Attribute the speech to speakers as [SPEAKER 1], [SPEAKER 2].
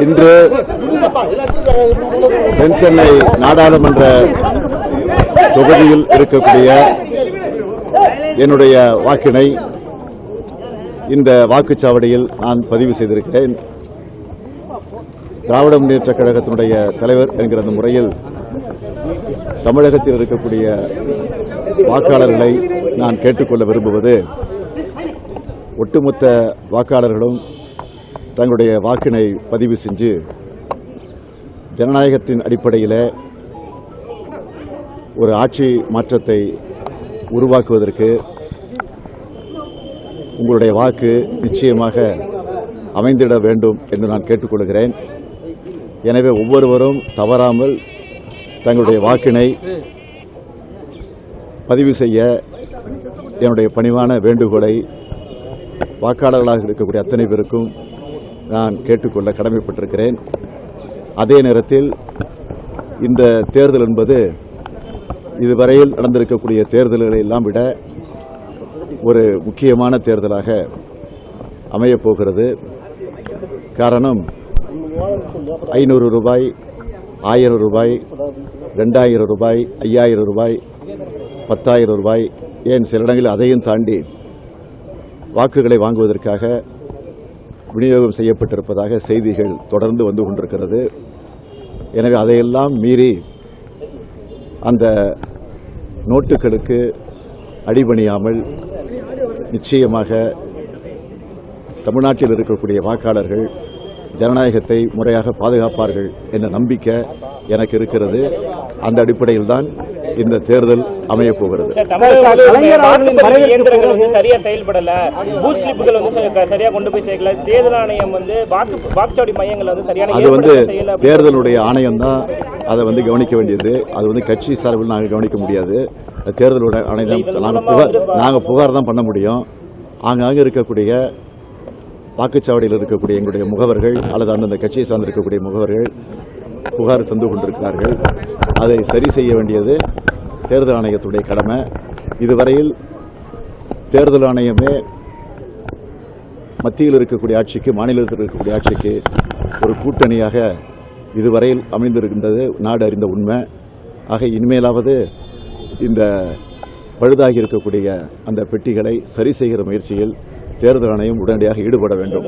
[SPEAKER 1] இன்று தென்சென்னை நாடாளுமன்ற தொகுதியில் இருக்கக்கூடிய என்னுடைய வாக்கினை இந்த வாக்குச்சாவடியில் நான் பதிவு செய்திருக்கிறேன். திராவிட முன்னேற்றக் கழகத்தினுடைய தலைவர் என்கிற அந்த முறையில் தமிழகத்தில் இருக்கக்கூடிய வாக்காளர்களை நான் கேட்டுக்கொள்ள விரும்புவது. ஒட்டுமொத்த வாக்காளர்களும் தங்களுடைய வாக்கினை பதிவு செஞ்சு ஜனநாயகத்தின் அடிப்படையில் ஒரு ஆட்சி மாற்றத்தை உருவாக்குவதற்கு உங்களுடைய வாக்கு நிச்சயமாக அமைந்திட வேண்டும் என்று நான் கேட்டுக்கொள்கிறேன். எனவே ஒவ்வொருவரும் தவறாமல் தங்களுடைய வாக்கினை பதிவு செய்ய என்னுடைய பணிவான வேண்டுகோளை வாக்காளர்களாக இருக்கக்கூடிய அத்தனை பேருக்கும் நான் கேட்டுக்கொள்ள கடமைப்பட்டிருக்கிறேன். அதே நேரத்தில் இந்த தேர்தல் என்பது இதுவரையில் நடந்திருக்கக்கூடிய தேர்தல்களை எல்லாம் விட ஒரு முக்கியமான தேர்தலாக அமையப்போகிறது காரணம் ஐநூறு ரூபாய் ஆயிரம் ரூபாய் ரெண்டாயிரம் ரூபாய் ஐயாயிரம் ரூபாய் பத்தாயிரம் ரூபாய் ஏன் சில இடங்களில் அதையும் தாண்டி வாக்குகளை வாங்குவதற்காக விநியோகம் செய்யப்பட்டிருப்பதாக செய்திகள் தொடர்ந்து வந்து கொண்டிருக்கிறது. எனவே அதையெல்லாம் மீறி அந்த நோட்டுகளுக்கு அடிபணியாமல் நிச்சயமாக தமிழ்நாட்டில் இருக்கக்கூடிய வாக்காளர்கள் ஜனநாயகத்தை முறையாக பாதுகாப்பார்கள் என்ற நம்பிக்கை எனக்கு இருக்கிறது. அந்த அடிப்படையில் தான் இந்த தேர்தல் அமையப் போகிறது.
[SPEAKER 2] சரியா செயல்படல. சரியா கொண்டு போய் சேர்க்கல. தேர்தல் ஆணையம் வந்து வாக்குச்சாவடி மையங்கள் வந்து சரியான
[SPEAKER 1] அது வந்து தேர்தலுடைய ஆணையம் தான் அதை வந்து கவனிக்க வேண்டியது. அது வந்து கட்சி சார்பில் நாங்கள் கவனிக்க முடியாது. தேர்தலுடைய ஆணையம் நாங்கள் புகார் நாங்கள் புகார் தான் பண்ண முடியும். ஆங்காங்கே இருக்கக்கூடிய வாக்குச்சாவடியில் இருக்கக்கூடிய எங்களுடைய முகவர்கள் அல்லது அந்தந்த கட்சியை சார்ந்து இருக்கக்கூடிய முகவர்கள் புகார் தந்து கொண்டிருக்கிறார்கள். அதை சரி செய்ய வேண்டியது. தேர்தல் ஆணையத்துடைய கடமை. இதுவரையில் தேர்தல் ஆணையமே மத்தியில் இருக்கக்கூடிய ஆட்சிக்கு மாநிலத்தில் இருக்கக்கூடிய ஆட்சிக்கு ஒரு கூட்டணியாக இதுவரையில் அமைந்திருக்கின்றது. நாடு அறிந்த உண்மை. ஆக இனிமேலாவது இந்த பழுதாகி இருக்கக்கூடிய அந்த பெட்டிகளை சரி செய்கிற முயற்சியில் தேர்தல் ஆணையம் உடனடியாக ஈடுபட வேண்டும்.